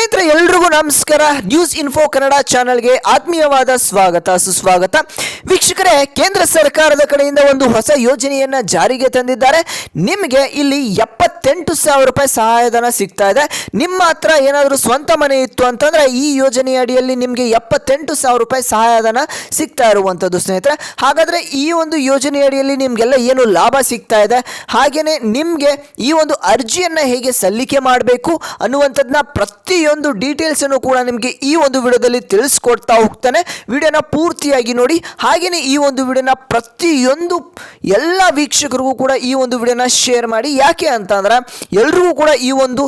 ಸ್ನೇಹಿತರೆ, ಎಲ್ರಿಗೂ ನಮಸ್ಕಾರ. ನ್ಯೂಸ್ ಇನ್ಫೋ ಕನ್ನಡ ಚಾನೆಲ್ಗೆ ಆತ್ಮೀಯವಾದ ಸ್ವಾಗತ, ಸುಸ್ವಾಗತ. ವೀಕ್ಷಕರೇ, ಕೇಂದ್ರ ಸರ್ಕಾರದ ಕಡೆಯಿಂದ ಒಂದು ಹೊಸ ಯೋಜನೆಯನ್ನ ಜಾರಿಗೆ ತಂದಿದ್ದಾರೆ. ನಿಮಗೆ ಇಲ್ಲಿ ಎಪ್ಪತ್ತೆಂಟು ಸಾವಿರ ರೂಪಾಯಿ ಸಹಾಯಧನ ಸಿಗ್ತಾ ಇದೆ. ನಿಮ್ಮ ಹತ್ರ ಏನಾದರೂ ಸ್ವಂತ ಮನೆ ಇತ್ತು ಅಂತಂದ್ರೆ ಈ ಯೋಜನೆ ಅಡಿಯಲ್ಲಿ ನಿಮಗೆ ಎಪ್ಪತ್ತೆಂಟು ಸಾವಿರ ರೂಪಾಯಿ ಸಹಾಯಧನ ಸಿಗ್ತಾ ಇರುವಂಥದ್ದು ಸ್ನೇಹಿತರೆ. ಹಾಗಾದರೆ ಈ ಒಂದು ಯೋಜನೆ ಅಡಿಯಲ್ಲಿ ನಿಮಗೆಲ್ಲ ಏನು ಲಾಭ ಸಿಗ್ತಾ ಇದೆ? ಹಾಗೆಯೇ ನಿಮಗೆ ಈ ಒಂದು ಅರ್ಜಿಯನ್ನು ಹೇಗೆ ಸಲ್ಲಿಕೆ ಮಾಡಬೇಕು ಅನ್ನುವಂಥದ್ದನ್ನ ಪ್ರತಿಯೊಂದು ಡೀಟೇಲ್ಸನ್ನು ಕೂಡ ನಿಮಗೆ ಈ ಒಂದು ವಿಡಿಯೋದಲ್ಲಿ ತಿಳಿಸ್ಕೊಡ್ತಾ ಹೋಗ್ತಾನೆ. ವಿಡಿಯೋನ ಪೂರ್ತಿಯಾಗಿ ನೋಡಿ. ಹಾಗೆಯೇ ಈ ಒಂದು ವಿಡಿಯೋನ ಪ್ರತಿಯೊಂದು ಎಲ್ಲ ವೀಕ್ಷಕರಿಗೂ ಕೂಡ ಈ ಒಂದು ವಿಡಿಯೋನ ಶೇರ್ ಮಾಡಿ. ಯಾಕೆ ಅಂತಂದ್ರೆ ಎಲ್ರಿಗೂ ಕೂಡ ಈ ಒಂದು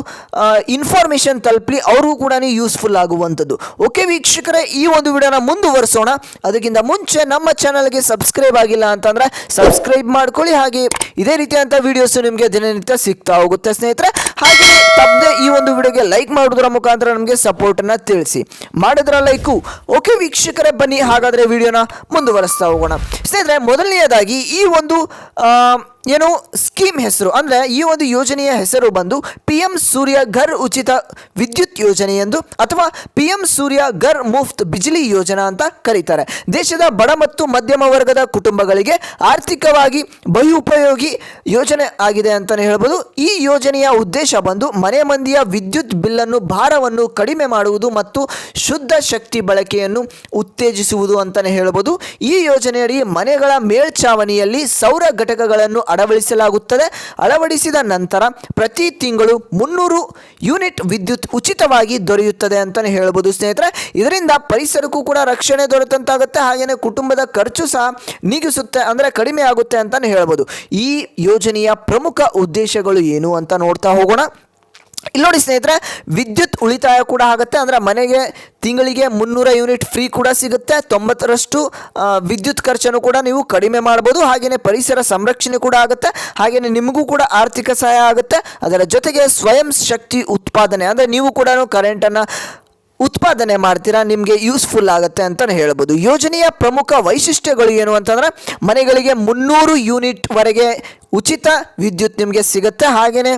ಇನ್ಫಾರ್ಮೇಷನ್ ತಲುಪಲಿ ಅವ್ರಿಗೂ ಕೂಡ ಯೂಸ್ಫುಲ್ ಆಗುವಂಥದ್ದು. ಓಕೆ ವೀಕ್ಷಕರೇ, ಈ ಒಂದು ವಿಡಿಯೋನ ಮುಂದುವರಿಸೋಣ. ಅದಕ್ಕಿಂತ ಮುಂಚೆ ನಮ್ಮ ಚಾನಲ್ಗೆ ಸಬ್ಸ್ಕ್ರೈಬ್ ಆಗಿಲ್ಲ ಅಂತಂದ್ರೆ ಸಬ್ಸ್ಕ್ರೈಬ್ ಮಾಡ್ಕೊಳ್ಳಿ. ಹಾಗೆ ಇದೇ ರೀತಿಯಾದಂಥ ವೀಡಿಯೋಸು ನಿಮಗೆ ದಿನನಿತ್ಯ ಸಿಗ್ತಾ ಹೋಗುತ್ತೆ ಸ್ನೇಹಿತರೆ. ಹಾಗೆ ತಪ್ಪದೆ ಈ ಒಂದು ವಿಡಿಯೋಗೆ ಲೈಕ್ ಮಾಡೋದ್ರ ಮುಖಾಂತರ ನಮಗೆ ಸಪೋರ್ಟನ್ನು ತಿಳಿಸಿ. ಮಾಡಿದ್ರ ಲೈಕು ಓಕೆ ವೀಕ್ಷಕರೇ, ಬನ್ನಿ. ಹಾಗಾದರೆ ವಿಡಿಯೋನ ಮುಂದುವರೆಸ್ತಾ ಹೋಗೋಣ. ಸ್ನೇಹಿತರೆ, ಮೊದಲನೆಯದಾಗಿ ಈ ಒಂದು ಏನು ಸ್ಕೀಮ್ ಹೆಸರು, ಅಂದರೆ ಈ ಒಂದು ಯೋಜನೆಯ ಹೆಸರು ಬಂದು ಪಿ ಎಂ ಸೂರ್ಯ ಘರ್ ಉಚಿತ ವಿದ್ಯುತ್ ಯೋಜನೆ ಎಂದು, ಅಥವಾ ಪಿ ಎಂ ಸೂರ್ಯ ಘರ್ ಮುಫ್ತ್ ಬಿಜಲಿ ಯೋಜನಾ ಅಂತ ಕರೀತಾರೆ. ದೇಶದ ಬಡ ಮತ್ತು ಮಧ್ಯಮ ವರ್ಗದ ಕುಟುಂಬಗಳಿಗೆ ಆರ್ಥಿಕವಾಗಿ ಬಹು ಉಪಯೋಗಿ ಯೋಜನೆ ಆಗಿದೆ ಅಂತಲೇ ಹೇಳ್ಬೋದು. ಈ ಯೋಜನೆಯ ಉದ್ದೇಶ ಬಂದು ಮನೆ ಮಂದಿಯ ವಿದ್ಯುತ್ ಬಿಲ್ಲನ್ನು ಭಾರವನ್ನು ಕಡಿಮೆ ಮಾಡುವುದು ಮತ್ತು ಶುದ್ಧ ಶಕ್ತಿ ಬಳಕೆಯನ್ನು ಉತ್ತೇಜಿಸುವುದು ಅಂತಲೇ ಹೇಳ್ಬೋದು. ಈ ಯೋಜನೆಯಡಿ ಮನೆಗಳ ಮೇಲ್ಛಾವಣಿಯಲ್ಲಿ ಸೌರ ಘಟಕಗಳನ್ನು ಅಳವಡಿಸಲಾಗುತ್ತದೆ. ಅಳವಡಿಸಿದ ನಂತರ ಪ್ರತಿ ತಿಂಗಳು ಮುನ್ನೂರು ಯೂನಿಟ್ ವಿದ್ಯುತ್ ಉಚಿತವಾಗಿ ದೊರೆಯುತ್ತದೆ ಅಂತಲೇ ಹೇಳ್ಬೋದು ಸ್ನೇಹಿತರೆ. ಇದರಿಂದ ಪರಿಸರಕ್ಕೂ ಕೂಡ ರಕ್ಷಣೆ ದೊರೆತಂತಾಗುತ್ತೆ. ಹಾಗೆಯೇ ಕುಟುಂಬದ ಖರ್ಚು ಸಹ ನೀಗಿಸುತ್ತೆ, ಅಂದರೆ ಕಡಿಮೆ ಆಗುತ್ತೆ ಅಂತಲೇ ಹೇಳ್ಬೋದು. ಈ ಯೋಜನೆಯ ಪ್ರಮುಖ ಉದ್ದೇಶಗಳು ಏನು ಅಂತ ನೋಡ್ತಾ ಹೋಗೋಣ. ಇಲ್ಲಿ ನೋಡಿ ಸ್ನೇಹಿತರೆ, ವಿದ್ಯುತ್ ಉಳಿತಾಯ ಕೂಡ ಆಗುತ್ತೆ. ಅಂದರೆ ಮನೆಗೆ ತಿಂಗಳಿಗೆ ಮುನ್ನೂರ ಯೂನಿಟ್ ಫ್ರೀ ಕೂಡ ಸಿಗುತ್ತೆ. ತೊಂಬತ್ತರಷ್ಟು ವಿದ್ಯುತ್ ಖರ್ಚನ್ನು ಕೂಡ ನೀವು ಕಡಿಮೆ ಮಾಡ್ಬೋದು. ಹಾಗೆಯೇ ಪರಿಸರ ಸಂರಕ್ಷಣೆ ಕೂಡ ಆಗುತ್ತೆ. ಹಾಗೆಯೇ ನಿಮಗೂ ಕೂಡ ಆರ್ಥಿಕ ಸಹಾಯ ಆಗುತ್ತೆ. ಅದರ ಜೊತೆಗೆ ಸ್ವಯಂ ಶಕ್ತಿ ಉತ್ಪಾದನೆ, ಅಂದರೆ ನೀವು ಕೂಡ ಕರೆಂಟನ್ನು ಉತ್ಪಾದನೆ ಮಾಡ್ತೀರಾ, ನಿಮಗೆ ಯೂಸ್ಫುಲ್ ಆಗುತ್ತೆ ಅಂತಲೇ ಹೇಳ್ಬೋದು. ಯೋಜನೆಯ ಪ್ರಮುಖ ವೈಶಿಷ್ಟ್ಯಗಳು ಏನು ಅಂತಂದರೆ, ಮನೆಗಳಿಗೆ ಮುನ್ನೂರು ಯೂನಿಟ್ವರೆಗೆ ಉಚಿತ ವಿದ್ಯುತ್ ನಿಮಗೆ ಸಿಗುತ್ತೆ. ಹಾಗೆಯೇ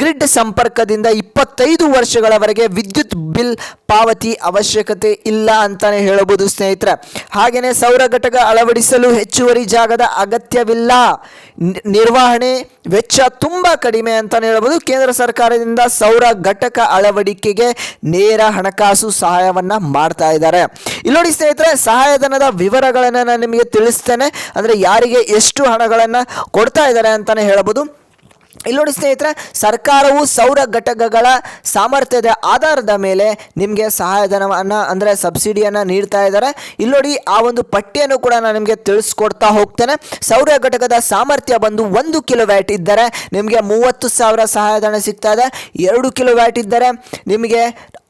ಗ್ರಿಡ್ ಸಂಪರ್ಕದಿಂದ ಇಪ್ಪತ್ತೈದು ವರ್ಷಗಳವರೆಗೆ ವಿದ್ಯುತ್ ಬಿಲ್ ಪಾವತಿ ಅವಶ್ಯಕತೆ ಇಲ್ಲ ಅಂತಾನೆ ಹೇಳಬಹುದು ಸ್ನೇಹಿತರೆ. ಹಾಗೆಯೇ ಸೌರ ಘಟಕ ಅಳವಡಿಸಲು ಹೆಚ್ಚುವರಿ ಜಾಗದ ಅಗತ್ಯವಿಲ್ಲ. ನಿರ್ವಹಣೆ ವೆಚ್ಚ ತುಂಬ ಕಡಿಮೆ ಅಂತಾನೆ ಹೇಳಬಹುದು. ಕೇಂದ್ರ ಸರ್ಕಾರದಿಂದ ಸೌರ ಘಟಕ ಅಳವಡಿಕೆಗೆ ನೇರ ಹಣಕಾಸು ಸಹಾಯವನ್ನು ಮಾಡ್ತಾ ಇದ್ದಾರೆ. ಇಲ್ಲಿ ನೋಡಿ ಸ್ನೇಹಿತರೆ, ಸಹಾಯಧನದ ವಿವರಗಳನ್ನು ನಾನು ನಿಮಗೆ ತಿಳಿಸ್ತೇನೆ. ಅಂದರೆ ಯಾರಿಗೆ ಎಷ್ಟು ಹಣಗಳನ್ನು ಕೊಡ್ತಾ ಇದ್ದಾರೆ ಅಂತಲೇ ಹೇಳ್ಬೋದು ಇಲ್ಲಿ ನೋಡಿ ಸ್ನೇಹಿತರೆ, ಸರ್ಕಾರವು ಸೌರ ಘಟಕಗಳ ಸಾಮರ್ಥ್ಯದ ಆಧಾರದ ಮೇಲೆ ನಿಮಗೆ ಸಹಾಯಧನವನ್ನು, ಅಂದರೆ ಸಬ್ಸಿಡಿಯನ್ನು ನೀಡ್ತಾ ಇದ್ದಾರೆ. ಇಲ್ಲಿ ನೋಡಿ ಆ ಒಂದು ಪಟ್ಟಿಯನ್ನು ಕೂಡ ನಾನು ನಿಮಗೆ ತಿಳಿಸ್ಕೊಡ್ತಾ ಹೋಗ್ತೇನೆ. ಸೌರ ಘಟಕದ ಸಾಮರ್ಥ್ಯ ಬಂದು ಒಂದು ಕಿಲೋ ವ್ಯಾಟ್ ಇದ್ದರೆ ನಿಮಗೆ ಮೂವತ್ತು ಸಾವಿರ ಸಹಾಯಧನ ಸಿಗ್ತಾ ಇದೆ. ಎರಡು ಕಿಲೋ ವ್ಯಾಟ್ ಇದ್ದರೆ ನಿಮಗೆ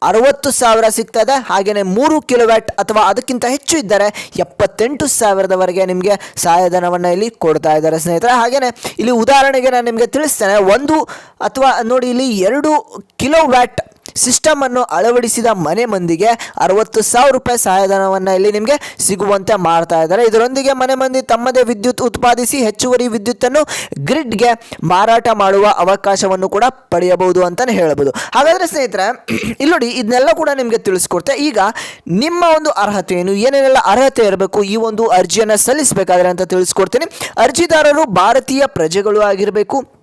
ಅರವತ್ತು ಸಾವಿರ ಸಿಗ್ತದೆ ಹಾಗೆಯೇ ಮೂರು ಕಿಲೋವ್ಯಾಟ್ ಅಥವಾ ಅದಕ್ಕಿಂತ ಹೆಚ್ಚು ಇದ್ದರೆ ಎಪ್ಪತ್ತೆಂಟು ಸಾವಿರದವರೆಗೆ ನಿಮಗೆ ಸಹಾಯಧನವನ್ನು ಇಲ್ಲಿ ಕೊಡ್ತಾ ಇದ್ದಾರೆ ಸ್ನೇಹಿತರೆ. ಹಾಗೆಯೇ ಇಲ್ಲಿ ಉದಾಹರಣೆಗೆ ನಾನು ನಿಮಗೆ ತಿಳಿಸ್ತೇನೆ, ಒಂದು ಅಥವಾ ನೋಡಿ ಇಲ್ಲಿ ಎರಡು ಕಿಲೋ ವ್ಯಾಟ್ ಸಿಸ್ಟಮನ್ನು ಅಳವಡಿಸಿದ ಮನೆ ಮಂದಿಗೆ ಅರವತ್ತು ಸಾವಿರ ರೂಪಾಯಿ ಸಹಾಯಧನವನ್ನು ಇಲ್ಲಿ ನಿಮಗೆ ಸಿಗುವಂತೆ ಮಾಡ್ತಾ ಇದ್ದಾರೆ. ಇದರೊಂದಿಗೆ ಮನೆ ಮಂದಿ ತಮ್ಮದೇ ವಿದ್ಯುತ್ ಉತ್ಪಾದಿಸಿ ಹೆಚ್ಚುವರಿ ವಿದ್ಯುತ್ತನ್ನು ಗ್ರಿಡ್ಗೆ ಮಾರಾಟ ಮಾಡುವ ಅವಕಾಶವನ್ನು ಕೂಡ ಪಡೆಯಬಹುದು ಅಂತಲೇ ಹೇಳಬಹುದು. ಹಾಗಾದರೆ ಸ್ನೇಹಿತರೆ, ಇಲ್ಲಿ ನೋಡಿ, ಇದನ್ನೆಲ್ಲ ಕೂಡ ನಿಮಗೆ ತಿಳಿಸ್ಕೊಡ್ತೆ. ಈಗ ನಿಮ್ಮ ಒಂದು ಅರ್ಹತೆ ಏನು? ಏನೇನೆಲ್ಲ ಅರ್ಹತೆ ಇರಬೇಕು? ಈ ಒಂದು ಅರ್ಜಿಯನ್ನು ಸಲ್ಲಿಸಬೇಕಾದ್ರೆ ಅಂತ ತಿಳಿಸ್ಕೊಡ್ತೀನಿ. ಅರ್ಜಿದಾರರು ಭಾರತೀಯ ಪ್ರಜೆಗಳು ಆಗಿರಬೇಕು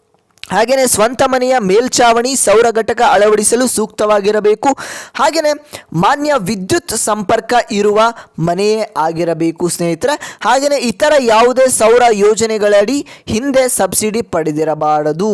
ಹಾಗೆಯೇ ಸ್ವಂತ ಮನೆಯ ಮೇಲ್ಛಾವಣಿ ಸೌರ ಘಟಕ ಅಳವಡಿಸಲು ಸೂಕ್ತವಾಗಿರಬೇಕು. ಹಾಗೆಯೇ ಮಾನ್ಯ ವಿದ್ಯುತ್ ಸಂಪರ್ಕ ಇರುವ ಮನೆಯೇ ಆಗಿರಬೇಕು ಸ್ನೇಹಿತರೆ. ಹಾಗೆಯೇ ಇತರ ಯಾವುದೇ ಸೌರ ಯೋಜನೆಗಳಡಿ ಹಿಂದೆ ಸಬ್ಸಿಡಿ ಪಡೆದಿರಬಾರದು.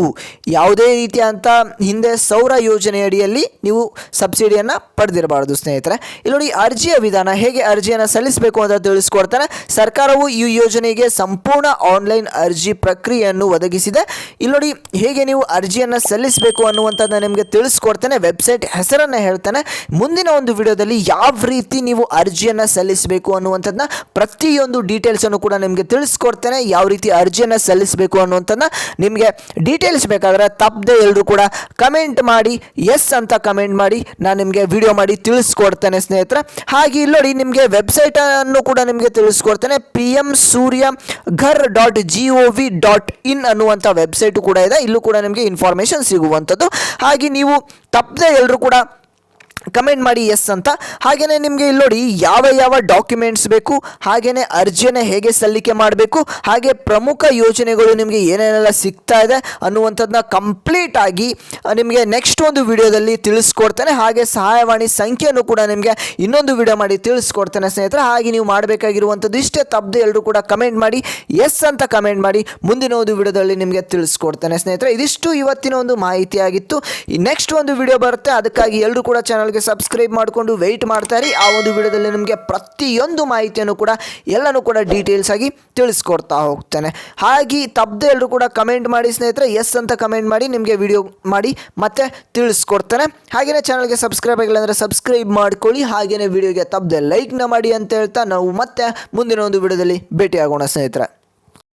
ಯಾವುದೇ ರೀತಿಯಂಥ ಹಿಂದೆ ಸೌರ ಯೋಜನೆಯಡಿಯಲ್ಲಿ ನೀವು ಸಬ್ಸಿಡಿಯನ್ನು ಪಡೆದಿರಬಾರದು ಸ್ನೇಹಿತರೆ. ಇಲ್ಲಿ ನೋಡಿ ಅರ್ಜಿಯ ವಿಧಾನ ಹೇಗೆ ಅರ್ಜಿಯನ್ನು ಸಲ್ಲಿಸಬೇಕು ಅಂತ ತಿಳಿಸ್ಕೊಡ್ತಾರೆ. ಸರ್ಕಾರವು ಈ ಯೋಜನೆಗೆ ಸಂಪೂರ್ಣ ಆನ್ಲೈನ್ ಅರ್ಜಿ ಪ್ರಕ್ರಿಯೆಯನ್ನು ಒದಗಿಸಿದೆ. ಇಲ್ಲಿ ನೋಡಿ ಹೇಗೆ ನೀವು ಅರ್ಜಿಯನ್ನು ಸಲ್ಲಿಸಬೇಕು ಅನ್ನುವಂಥದ್ದನ್ನು ನಿಮಗೆ ತಿಳಿಸ್ಕೊಡ್ತೇನೆ. ವೆಬ್ಸೈಟ್ ಹೆಸರನ್ನು ಹೇಳ್ತೇನೆ. ಮುಂದಿನ ಒಂದು ವಿಡಿಯೋದಲ್ಲಿ ಯಾವ ರೀತಿ ನೀವು ಅರ್ಜಿಯನ್ನು ಸಲ್ಲಿಸಬೇಕು ಅನ್ನುವಂಥದ್ದನ್ನ ಪ್ರತಿಯೊಂದು ಡೀಟೇಲ್ಸನ್ನು ಕೂಡ ನಿಮಗೆ ತಿಳಿಸ್ಕೊಡ್ತೇನೆ. ಯಾವ ರೀತಿ ಅರ್ಜಿಯನ್ನು ಸಲ್ಲಿಸಬೇಕು ಅನ್ನುವಂಥದ್ದನ್ನ ನಿಮಗೆ ಡೀಟೇಲ್ಸ್ ಬೇಕಾದರೆ ತಪ್ಪದೆ ಎಲ್ಲರೂ ಕೂಡ ಕಮೆಂಟ್ ಮಾಡಿ ಎಸ್ ಅಂತ ಕಮೆಂಟ್ ಮಾಡಿ, ನಾನು ನಿಮಗೆ ವಿಡಿಯೋ ಮಾಡಿ ತಿಳಿಸ್ಕೊಡ್ತೇನೆ ಸ್ನೇಹಿತರೆ. ಹಾಗೆ ಇಲ್ಲಿ ನೋಡಿ ನಿಮಗೆ ವೆಬ್ಸೈಟ್ ಅನ್ನು ಕೂಡ ನಿಮಗೆ ತಿಳಿಸ್ಕೊಡ್ತೇನೆ. P M Surya Ghar dot G O V dot in ಅನ್ನುವಂಥ ವೆಬ್ಸೈಟು ಕೂಡ ಇದೆ. ಇಲ್ಲೂ ಕೂಡ ನಿಮಗೆ ಇನ್ಫಾರ್ಮೇಷನ್ ಸಿಗುವಂಥದ್ದು. ಹಾಗೆ ನೀವು ತಪ್ಪದೆ ಎಲ್ಲರೂ ಕೂಡ ಕಮೆಂಟ್ ಮಾಡಿ ಎಸ್ ಅಂತ. ಹಾಗೆಯೇ ನಿಮಗೆ ಇಲ್ಲಿ ನೋಡಿ ಯಾವ ಯಾವ ಡಾಕ್ಯುಮೆಂಟ್ಸ್ ಬೇಕು ಹಾಗೆಯೇ ಅರ್ಜಿಯನ್ನು ಹೇಗೆ ಸಲ್ಲಿಕೆ ಮಾಡಬೇಕು, ಹಾಗೆ ಪ್ರಮುಖ ಯೋಜನೆಗಳು ನಿಮಗೆ ಏನೇನೆಲ್ಲ ಸಿಗ್ತಾ ಇದೆ ಅನ್ನುವಂಥದ್ದನ್ನ ಕಂಪ್ಲೀಟ್ ಆಗಿ ನಿಮಗೆ ನೆಕ್ಸ್ಟ್ ಒಂದು ವಿಡಿಯೋದಲ್ಲಿ ತಿಳಿಸ್ಕೊಡ್ತೇನೆ. ಹಾಗೆ ಸಹಾಯವಾಣಿ ಸಂಖ್ಯೆಯನ್ನು ಕೂಡ ನಿಮಗೆ ಇನ್ನೊಂದು ವಿಡಿಯೋ ಮಾಡಿ ತಿಳಿಸ್ಕೊಡ್ತೇನೆ ಸ್ನೇಹಿತರೆ. ಹಾಗೆ ನೀವು ಮಾಡಬೇಕಾಗಿರುವಂಥದ್ದು ಇಷ್ಟೇ, ತಪ್ಪದೆ ಎಲ್ಲರೂ ಕೂಡ ಕಮೆಂಟ್ ಮಾಡಿ ಎಸ್ ಅಂತ ಕಮೆಂಟ್ ಮಾಡಿ ಮುಂದಿನ ಒಂದು ವಿಡಿಯೋದಲ್ಲಿ ನಿಮಗೆ ತಿಳಿಸ್ಕೊಡ್ತೇನೆ ಸ್ನೇಹಿತರೆ. ಇದಿಷ್ಟು ಇವತ್ತಿನ ಒಂದು ಮಾಹಿತಿಯಾಗಿತ್ತು. ನೆಕ್ಸ್ಟ್ ಒಂದು ವಿಡಿಯೋ ಬರುತ್ತೆ, ಅದಕ್ಕಾಗಿ ಎಲ್ಲರೂ ಕೂಡ ಚಾನಲ್ಗೆ ಸಬ್ಸ್ಕ್ರೈಬ್ ಮಾಡಿಕೊಂಡು ವೆಯ್ಟ್ ಮಾಡ್ತಾರೆ. ಆ ಒಂದು ವಿಡಿಯೋದಲ್ಲಿ ನಿಮಗೆ ಪ್ರತಿಯೊಂದು ಮಾಹಿತಿಯನ್ನು ಕೂಡ ಎಲ್ಲನೂ ಕೂಡ ಡೀಟೇಲ್ಸ್ ಆಗಿ ತಿಳಿಸ್ಕೊಡ್ತಾ ಹೋಗ್ತೇನೆ. ಹಾಗೆ ತಪ್ಪದೆ ಎಲ್ಲರೂ ಕೂಡ ಕಮೆಂಟ್ ಮಾಡಿ ಸ್ನೇಹಿತರೆ ಎಸ್ ಅಂತ ಕಮೆಂಟ್ ಮಾಡಿ ನಿಮಗೆ ವಿಡಿಯೋ ಮಾಡಿ ಮತ್ತೆ ತಿಳಿಸ್ಕೊಡ್ತೇನೆ. ಹಾಗೆಯೇ ಚಾನಲ್ಗೆ ಸಬ್ಸ್ಕ್ರೈಬ್ ಆಗಿಲ್ಲ ಅಂದರೆ ಸಬ್ಸ್ಕ್ರೈಬ್ ಮಾಡ್ಕೊಳ್ಳಿ. ಹಾಗೆಯೇ ವಿಡಿಯೋಗೆ ತಪ್ಪದೆ ಲೈಕ್ನ ಮಾಡಿ ಅಂತ ಹೇಳ್ತಾ ನಾವು ಮತ್ತೆ ಮುಂದಿನ ಒಂದು ವಿಡಿಯೋದಲ್ಲಿ ಭೇಟಿಯಾಗೋಣ ಸ್ನೇಹಿತರೆ.